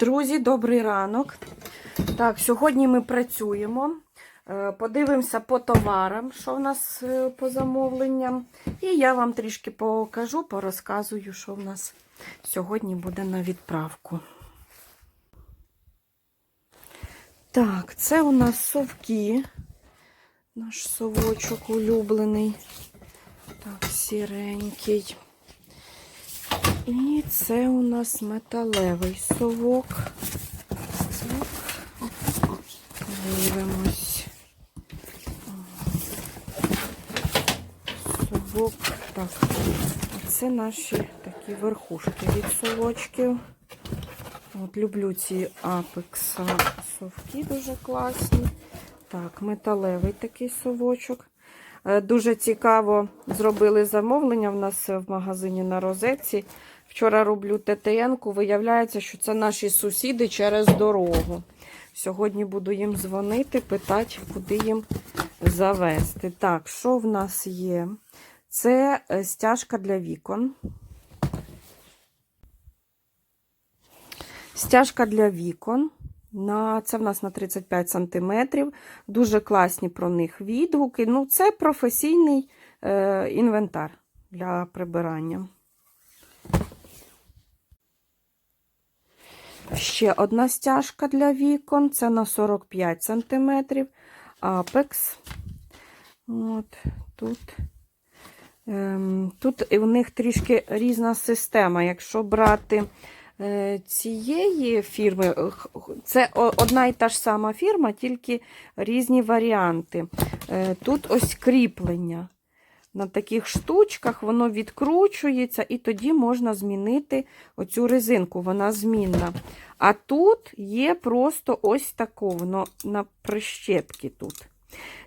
Друзі, добрий ранок. Так, сьогодні ми працюємо. Е, Подивимося по товарам, що в нас е, по замовленням. І я вам трішки покажу, порозказую, що в нас сьогодні буде на відправку. Так, це у нас совки. Наш совочок улюблений. Так, сіренький. І це у нас металевий совок. Дивимось. Совок. Так. Це наші такі верхушки від совочків. От люблю ці апекса совки, дуже класні. Так, металевий такий совочок. Е, Дуже цікаво зробили замовлення в нас в магазині на розетці. Вчора роблю ТТН-ку, виявляється, що це наші сусіди через дорогу. Сьогодні буду їм дзвонити, питати, куди їм завести. Так, що в нас є? Це е, стяжка для вікон. Стяжка для вікон. На, це в нас на 35 см. Дуже класні про них відгуки. Ну, це професійний е, інвентар для прибирання. Ще одна стяжка для вікон. Це на 45 см. Apex. От, тут. Ем, тут у них трішки різна система. Якщо брати е, цієї фірми, це одна і та ж сама фірма, тільки різні варіанти. Е, Тут ось кріплення. На таких штучках воно відкручується, і тоді можна змінити оцю резинку, вона змінна. А тут є просто ось тако, воно на прищепки тут.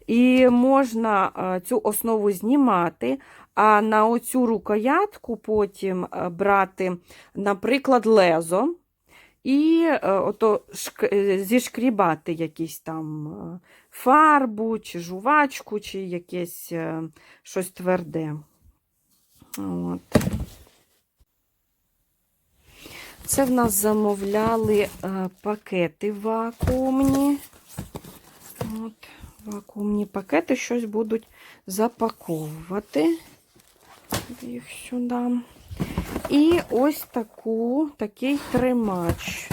І можна е, цю основу знімати, а на оцю рукоятку потім е, брати, наприклад, лезо. І е, ото зішкрібати якісь там фарбу, чи жувачку, чи якесь е, щось тверде. От. Це в нас замовляли е, пакети вакуумні. От, вакуумні пакети щось будуть запаковувати їх сюди. І ось таку, такий тримач.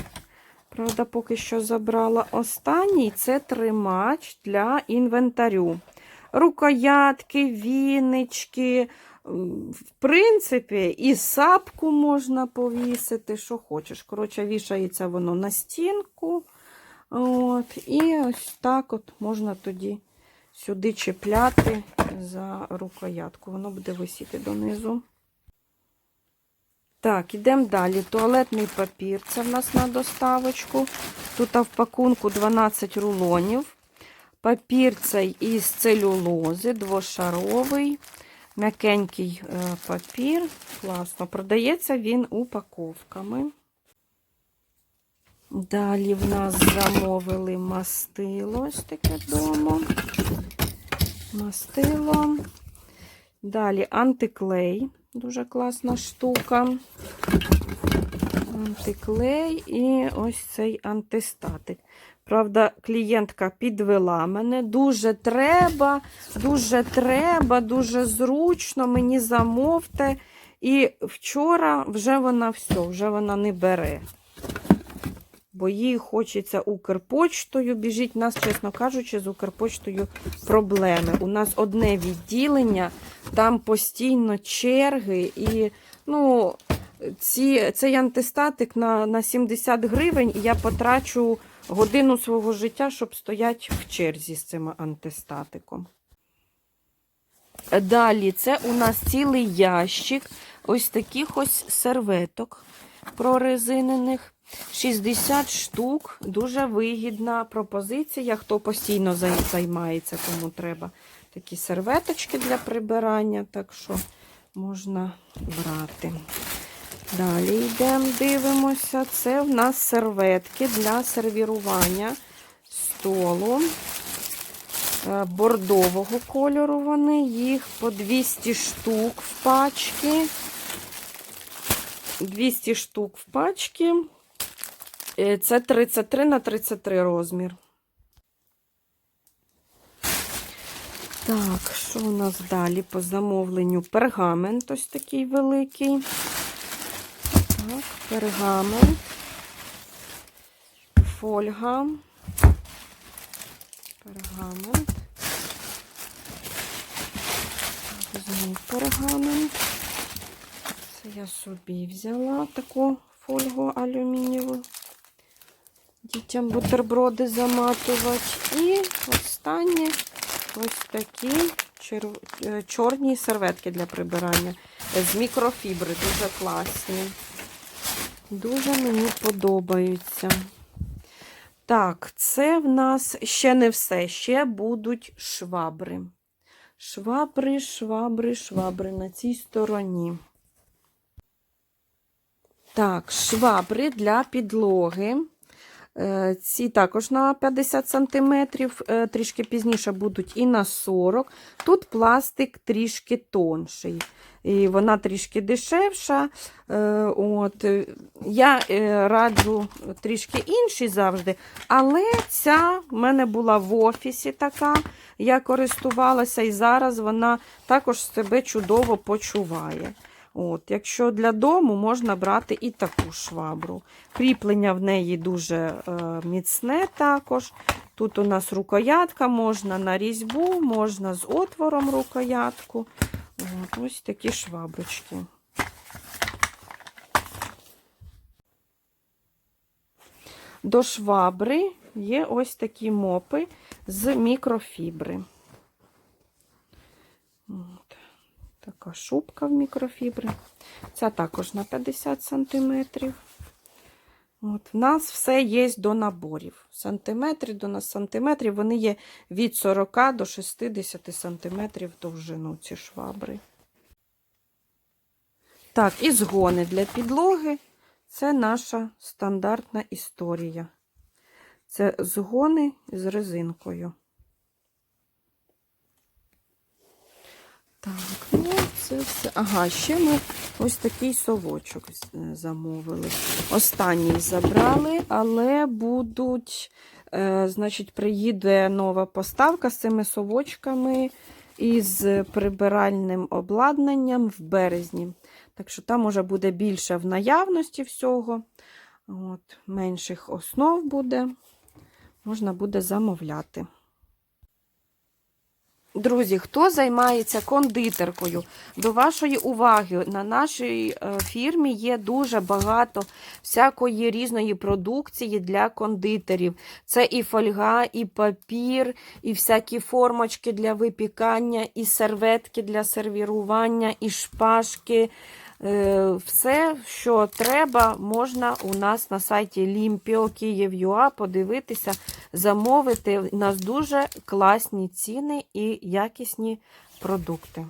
Правда, поки що забрала останній. Це тримач для інвентарю. Рукоятки, вінички. В принципі, і сапку можна повісити, що хочеш. Коротше, вішається воно на стінку. От, і ось так от можна тоді сюди чіпляти за рукоятку. Воно буде висіти донизу. Так, ідемо далі. Туалетний папір. Це в нас на доставочку. Тут в пакунку 12 рулонів. Папір цей із целюлози, двошаровий, м'якенький е, папір. Класно. Продається він упаковками. Далі в нас замовили мастило, ось таке дома. Мастило. Далі антиклей. Дуже класна штука. Антиклей і ось цей антистатик. Правда, клієнтка підвела мене. Дуже треба, дуже треба, дуже зручно, мені замовте. І вчора вже вона все, вже вона не бере. Бо їй хочеться Укрпочтою. Біжить У нас, чесно кажучи, з Укрпочтою проблеми. У нас одне відділення, там постійно черги і ну, ці, цей антистатик на, на 70 гривень, і я потрачу годину свого життя, щоб стояти в черзі з цим антистатиком. Далі, це у нас цілий ящик ось таких ось серветок прорезинених. 60 штук, дуже вигідна пропозиція. Хто постійно займається, кому треба такі серветочки для прибирання, так що можна брати. Далі йдемо, дивимося. Це в нас серветки для сервірування столу. Е, Бордового кольору вони, їх по 200 штук в пачки. 200 штук в пачки. Е, Це 33 на 33 розмір. Так, що у нас далі по замовленню? Пергамент ось такий великий. Так, пергамент. Фольга. Пергамент. Візьму пергамент. Це я собі взяла таку фольгу алюмінієву. Дітям бутерброди заматувати. І останнє ось такі чер- е, чорні серветки для прибирання з мікрофібри. Дуже класні. Дуже мені подобаються. Так, це в нас ще не все. Ще будуть швабри. Швабри, швабри, швабри на цій стороні. Так, швабри для підлоги. Е, Ці також на 50 см, трішки пізніше будуть і на 40 Тут пластик трішки тонший. І вона трішки дешевша. Е, От. е, Я е, раджу трішки інший завжди, але ця в мене була в офісі така. Я користувалася і зараз вона також себе чудово почуває. От, Якщо для дому, можна брати і таку швабру. Кріплення в неї дуже е, міцне також. Тут у нас рукоятка, можна на різьбу, можна з отвором рукоятку. От, ось такі шваброчки. До швабри є ось такі мопи з мікрофібри. Така шубка в мікрофібри. Ця також на 50 см. От, в нас все є до наборів. Сантиметри до сантиметрів. Вони є від 40 до 60 сантиметрів довжину ці швабри. Так, і згони для підлоги. Це наша стандартна історія. Це згони з резинкою. Так, це все. Ага, ще ми ось такий совочок е, замовили. Останній забрали, але будуть, е, значить, приїде нова поставка з цими совочками і з прибиральним обладнанням в березні. Так що там уже буде більше в наявності всього. От, менших основ буде. Можна буде замовляти. Друзі, хто займається кондитеркою, до вашої уваги, на нашій е, фірмі є дуже багато всякої різної продукції для кондитерів. Це і фольга, і папір, і всякі формочки для випікання, і серветки для сервірування, і шпажки. Е, Все, що треба, можна у нас на сайті Limpio Kyiv.ua подивитися, замовити. У нас дуже класні ціни і якісні продукти.